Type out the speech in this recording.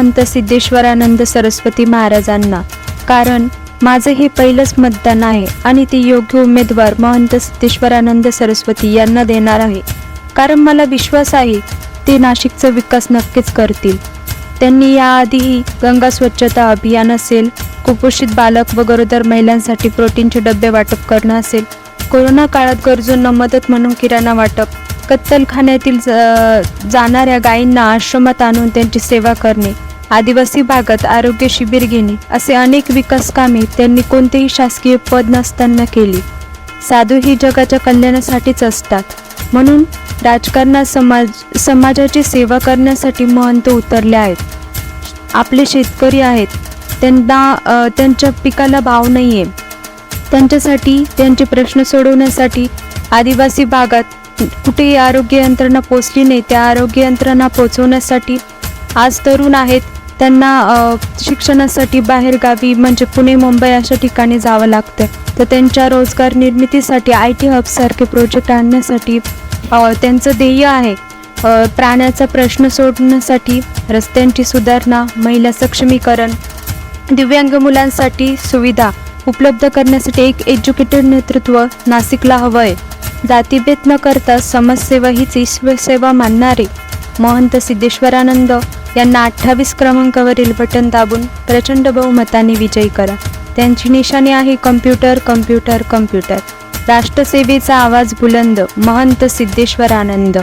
महंत सिद्धेश्वरानंद सरस्वती महाराजांना. कारण माझं हे पहिलंच मतदान आहे आणि ते योग्य उमेदवार महंत सिद्धेश्वरानंद सरस्वती यांना देणार आहे. कारण मला विश्वास आहे ते नाशिकचा विकास नक्कीच करतील. त्यांनी याआधीही गंगा स्वच्छता अभियान असेल कुपोषित बालक व गरोदर महिलांसाठी प्रोटीनचे डबे वाटप करणं असेल कोरोना काळात गरजूंना मदत म्हणून किराणा वाटप कत्तलखान्यातील ज- जाणाऱ्या गायींना आश्रमात आणून त्यांची सेवा करणे आदिवासी भागात आरोग्य शिबिर घेणे असे अनेक विकास कामे त्यांनी कोणतेही शासकीय पद नसताना केली. साधू ही जगाच्या कल्याणासाठीच असतात. म्हणून राजकारणात समाज समाजाची सेवा करण्यासाठी महंत उतरले आहेत. आपले शेतकरी आहेत. त्यांना त्यांच्या पिकाला भाव नाही आहे त्यांच्यासाठी त्यांचे प्रश्न सोडवण्यासाठी आदिवासी भागात कुठेही आरोग्य यंत्रणा पोचली नाही. त्या आरोग्य यंत्रणा पोचवण्यासाठी आज तरुण आहेत. त्यांना शिक्षणासाठी बाहेरगावी म्हणजे पुणे मुंबई अशा ठिकाणी जावं लागतं तर त्यांच्या रोजगार निर्मितीसाठी आय टी हबसारखे प्रोजेक्ट आणण्यासाठी त्यांचं ध्येय आहे प्राण्याचा प्रश्न सोडण्यासाठी रस्त्यांची सुधारणा महिला सक्षमीकरण दिव्यांग मुलांसाठी सुविधा उपलब्ध करण्यासाठी एक एज्युकेटेड नेतृत्व नाशिकला हवं आहे जातीभेद न करता समाजसेवा हीच ईश्वरसेवा मानणारे महंत सिद्धेश्वरानंद यांना अठ्ठावीस क्रमांकावरील बटन दाबून प्रचंड बहुमताने विजयी करा. त्यांची निशाणी आहे कम्प्युटर कम्प्युटर कम्प्युटर. राष्ट्रसेवेचा आवाज बुलंद महंत सिद्धेश्वर आनंद.